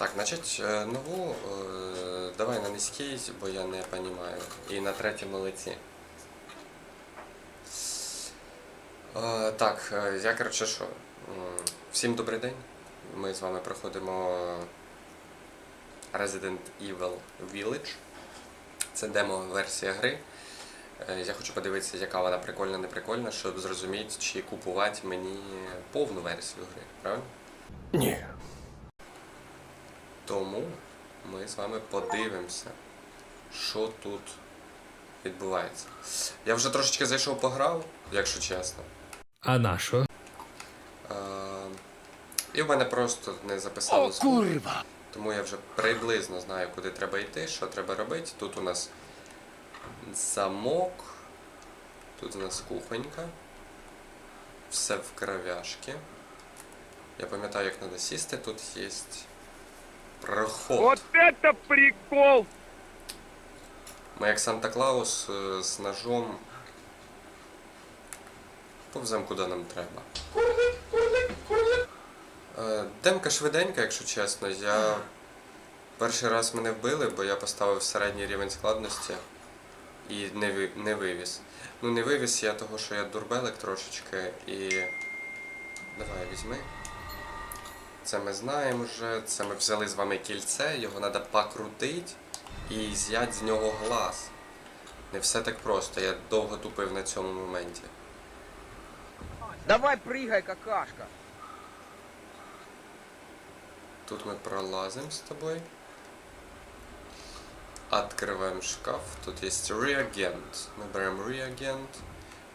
Так, значить, е, нову е, давай на низький, бо я не розумію. І на третьому лиці. Е, Так, е, я коротше що. Всім добрий день. Ми з вами проходимо Resident Evil Village. Це демо-версія гри. Е, Я хочу подивитися, яка вона прикольна, не прикольна, щоб зрозуміти, чи купувати мені повну версію гри, правильно? Ні. Тому ми з вами подивимося, що тут відбувається. Я вже трошечки зайшов пограв, якщо чесно. А на що? Е, і в мене просто не записало звук, курва! тому я вже приблизно знаю, куди треба йти, що треба робити. Тут у нас замок, тут у нас кухонька, все в кровяшки. Я пам'ятаю, як треба сісти, тут є проход. Вот это прикол! Ми як Санта-Клаус е, з ножом повзем куди нам треба. Е, Демка швиденька, якщо чесно. Я перший раз мене вбили, бо я поставив середній рівень складності і не, ви- не вивіз. Ну не вивіз я того, що я дурбелик трошечки і. Давай візьми. Це ми знаємо вже. Це ми взяли з вами кільце, його треба покрутити і з'ять з нього глаз. Не все так просто, я довго тупив на цьому моменті. Давай прыгай, какашка! Тут ми пролазимо з тобою. Откриваємо шкаф. Тут є реагент. Ми беремо реагент.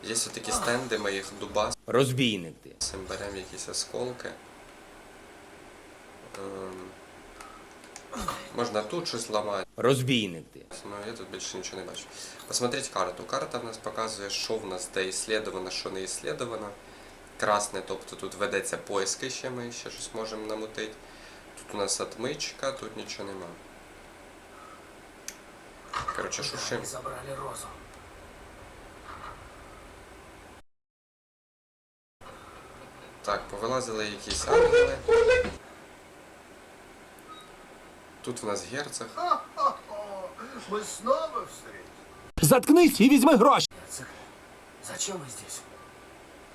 Є такі стенди, ми їх дубасимо, Розбійник ти. беремо якісь осколки. Ем, Можна тут щось ламати. Розбійник ти. Ну, я тут більше нічого не бачу. Посмотрите карту. Карта в нас показує, що в нас де іслідовано, що не іслідовано. Красне, тобто тут ведеться поиски ще, ми ще щось можемо намутити. Тут у нас отмичка, тут нічого нема. Коротше, шушим. забрали розу. Так, повилазили якісь ангели. Тут в нас герцог. Мы снова встретились. Заткнись і візьми гроші. Герцог, зачем вы здесь?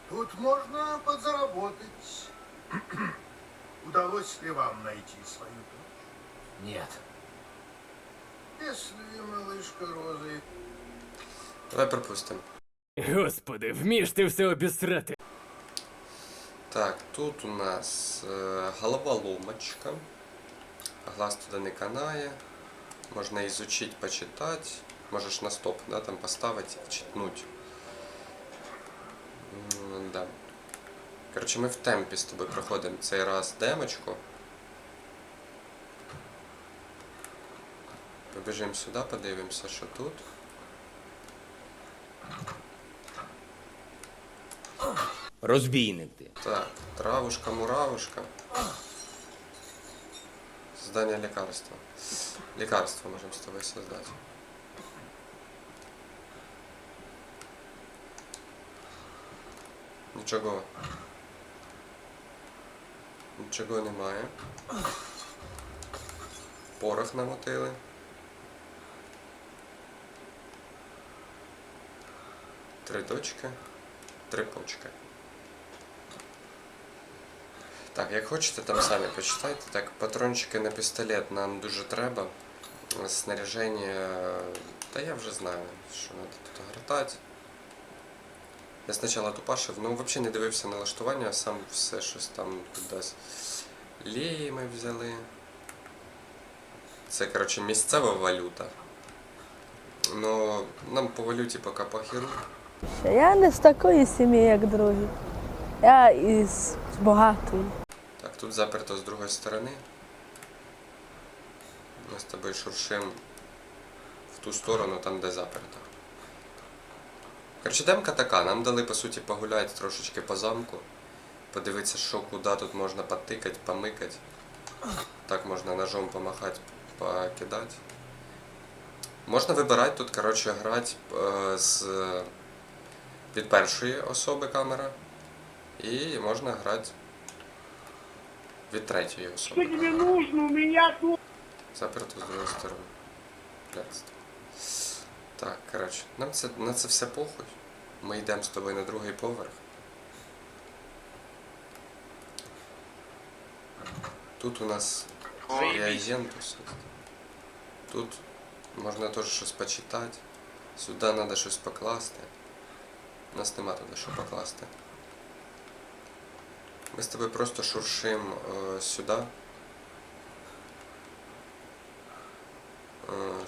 Тут можно подзаработать. Удалось ли вам найти свою дочь? Нет. Если малышка Роза Давай пропустимо. Господи, вмієш ти все обісрати. Так, тут у нас е, головоломочка. Глаз туди не канає. Можна ізучити, почитати. Можеш на стоп, да, там поставити, читнуть. М, Да. Коротше, ми в темпі з тобою проходимо цей раз демочку. Побіжимо сюди, подивимося, що тут. Розбійник ти. Так, травушка, муравушка. Создание лекарства. Лекарство можем с тобой создать. Нічого. Нічого немає. Порох намотили. Три точки. Три почки. Так, як хочете, там самі почитайте. Так, патрончики на пістолет нам дуже треба. Снаряження. Та я вже знаю, що треба тут гратати. Я спочатку тупашив, ну взагалі не дивився на налаштування, а сам все щось там кудись. Леї ми взяли. Це, коротше, місцева валюта. Ну, нам по валюті поки похеру. Я не з такої сім'ї, як другі. Я із багатої. Тут заперто з другої сторони. Ми з тобою шуршим в ту сторону, там де заперто. Коротше, демка така, нам дали по суті погуляти трошечки по замку. Подивитися, що куди тут можна потикати, помикати. Так можна ножом помахати, покидати. Можна вибирати тут, коротше, грати е, з від першої особи камера. І можна грати Від третьої особи. Что тебе нужно? У меня тут... Заперто з другої сторони. Блядство. Так, коротше, нам це, на це все похуй. Ми йдемо з тобою на другий поверх. Тут у нас реагентус. Тут можна теж щось почитати. Сюди треба щось покласти. У нас нема туди що покласти. Ми з тобою просто шуршим е, сюди. Е,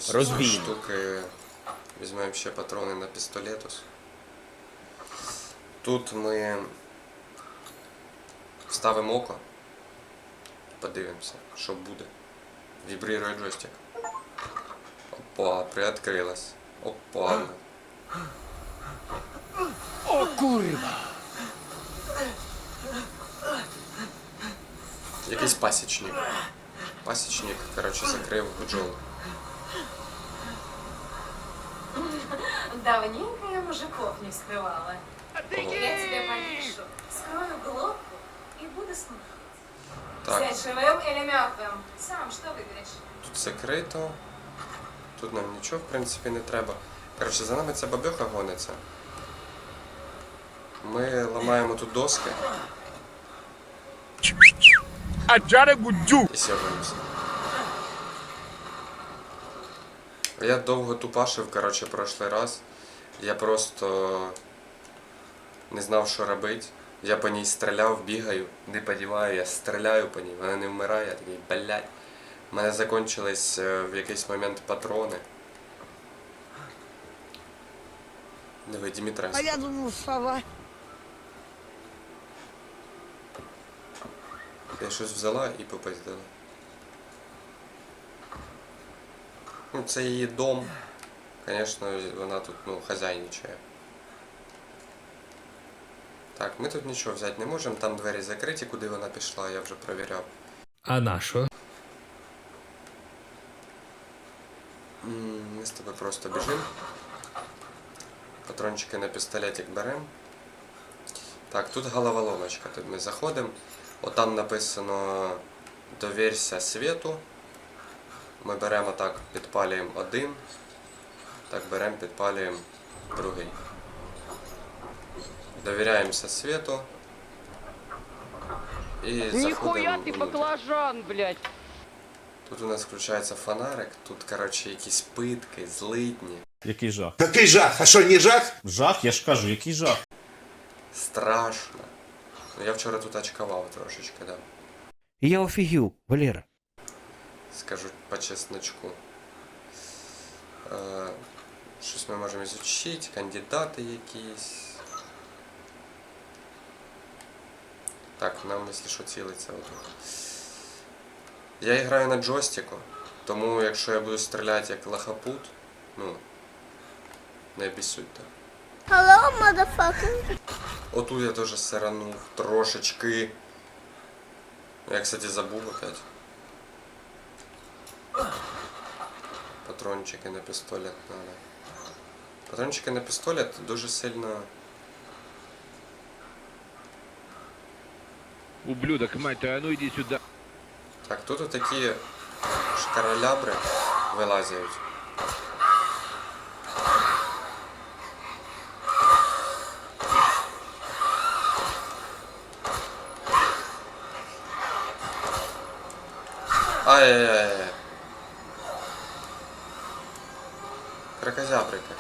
з Розбійник. штуки візьмемо ще патрони на пістолетус. Тут ми вставимо око. Подивимося, що буде. Вібрирує джойстик. Опа, приоткрилась. Опа. О, курва! Якийсь пасічник. Пасічник, коротше, закрив бджол. Давненько я мужиков не вскрывала. Ого. Я тебе повешу, скрою глотку и буду смотреть. Так, Взять живым или мертвым? Сам что выберешь? тут закрито. Тут нам нічого, в принципі, не треба. Коротше, за нами ця бабьоха гониться. Ми ламаємо тут доски А Джара Гуджу. і сьогодимося. Я довго тупашив, коротше, прошлий раз. Я просто не знав, що робити. Я по ній стріляв, бігаю, не подіваю, я стріляю по ній, вона не вмирає, я такий, блядь. У мене закончились е, в якийсь момент патрони. Диви, Дімітра. А я думал, сова. Я щось взяла і попиздила. Ну, це її дом. Звісно, вона тут ну, хазяйничає. Так, ми тут нічого взяти не можемо, там двері закриті, куди вона пішла, я вже провіряв. А на що? Ми з тобою просто біжимо. Патрончики на пістолетик беремо. Так, тут головоломочка. Тут ми заходимо. Отам написано Довірся світу. Ми беремо так, підпалюємо один. Так, беремо, підпалюємо другий. Довіряємося світу. І Нихуя заходимо ты баклажан, блядь. Тут у нас включається фонарик, тут, коротше, якісь питки, злидні. Який жах? Який жах? А що, не жах? Жах, я ж кажу, який жах. Страшно. Я вчора тут очкував трошечки, да. Я офігів, Валера. Скажу по чесночку. Е, щось ми можемо ізучити, кандидати якісь. Так, нам, якщо що, цілиться отут. Я граю на джойстику, тому якщо я буду стріляти як лахапут, ну, не обіссудьте. Hello, motherfucker. Отут я теж сиранув трошечки. Я, кстати, забув опять. Патрончики на пістолет надо. Патрончики на пістолет дуже сильно. Ублюдок, мать твою, а ну иди сюда. Так, тут такі шкаралябри вилазять. Ай-яй-яй. Кракозябрика.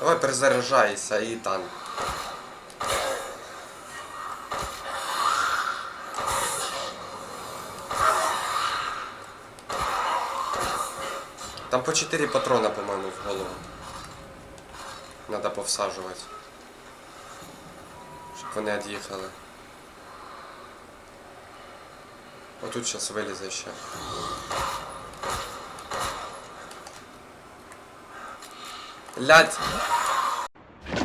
Давай перезаряжайся, Ітан. Там по 4 патрона, по-моєму, в голову. Надо повсажувати. Щоб вони від'їхали. Отут зараз вилізе ще. Лядь!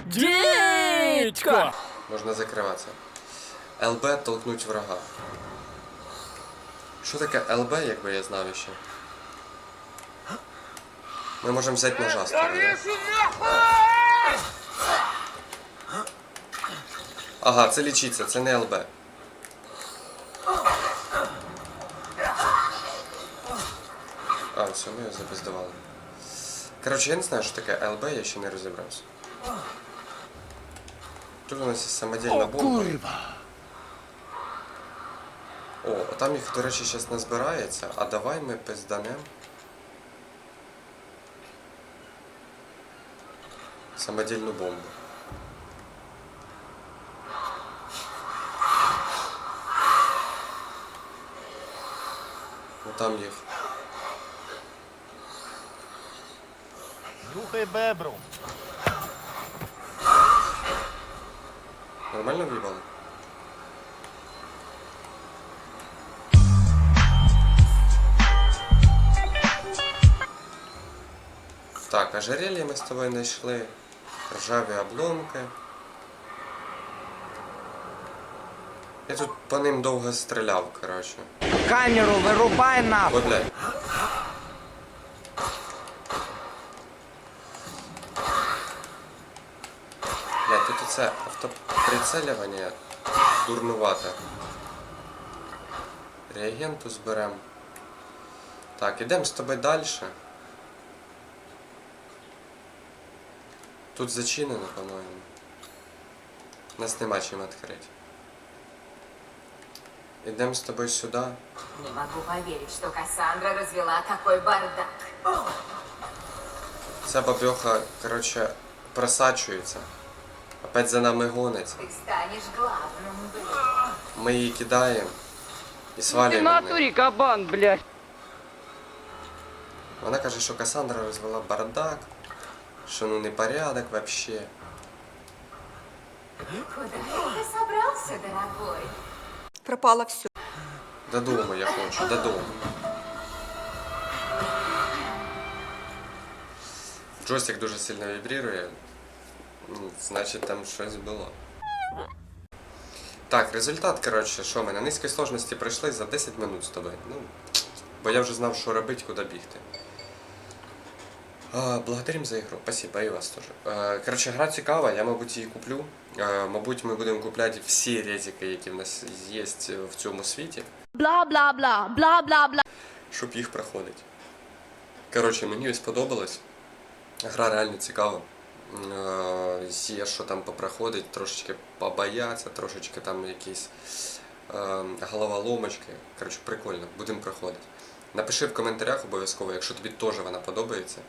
Дідько! Можна закриватися. ЛБ толкнуть врага. Що таке ЛБ, якби я знав ще? Ми можемо взяти ножа з тобою. Ага, це лічиться, це не ЛБ. А, все, ми його запиздували. Коротше, я не знаю, що таке ЛБ, я ще не розібрався. Тут у нас є самодільна бомба. О, а там їх, до речі, зараз не збирається, а давай ми пизданем. Самодільну бомбу. Ну там їх. Нюхай бебру. Нормально в'їбали? Так, ожерелье ми з тобою знайшли. Ржаві обломки. Я тут по ним довго стріляв, коротше. Камеру вырубай нахуй. Ой, блядь. Оце автоприцелювання дурнувате. Реагенту зберем. Так, ідемо з тобою далі. Тут зачинено, по-моєму. Нас нема чим відкрити. Ідемо з тобою сюди. Не могу поверить, что Кассандра развела такой бардак. Ця бабьоха, коротше, просачується. Опять за нами гониться. Ты станешь главным, блин. Ми її кидаємо і Ты в свалюємо. в неї. натуре кабан, блядь. Вона каже, що Касандра розвела бардак, що ну непорядок вообще. Куда ты собрался, дорогой? Пропало все. Додому я хочу, додому. Джойстик дуже сильно вібрірує. Ну, Значить там щось було. Так, результат, коротше, що ми на низькій сложності пройшли за 10 минут з тобою. Ну, бо я вже знав, що робити, куди бігти. А, благодарим за ігру. Спасибо, і вас теж. Е, Коротше, гра цікава, я, мабуть, її куплю. Е, Мабуть, ми будемо купляти всі резики, які в нас є в цьому світі. Бла бла бла, бла бла бла. щоб їх проходити. Коротше, мені сподобалось. Гра реально цікава. Є що там попроходить, трошечки побояться, трошечки там якісь е, головоломочки. Коротше, прикольно, будемо проходити. Напиши в коментарях обов'язково, якщо тобі теж вона подобається.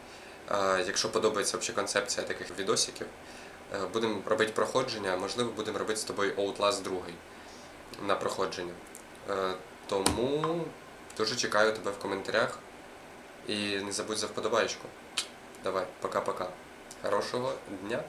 Е, Якщо подобається взагалі концепція таких відосиків, е, будемо робити проходження, можливо, будемо робити з тобою Outlast 2 на проходження. Е, Тому дуже чекаю тебе в коментарях. І не забудь за вподобайку. Давай, пока-пока. Хорошого дня.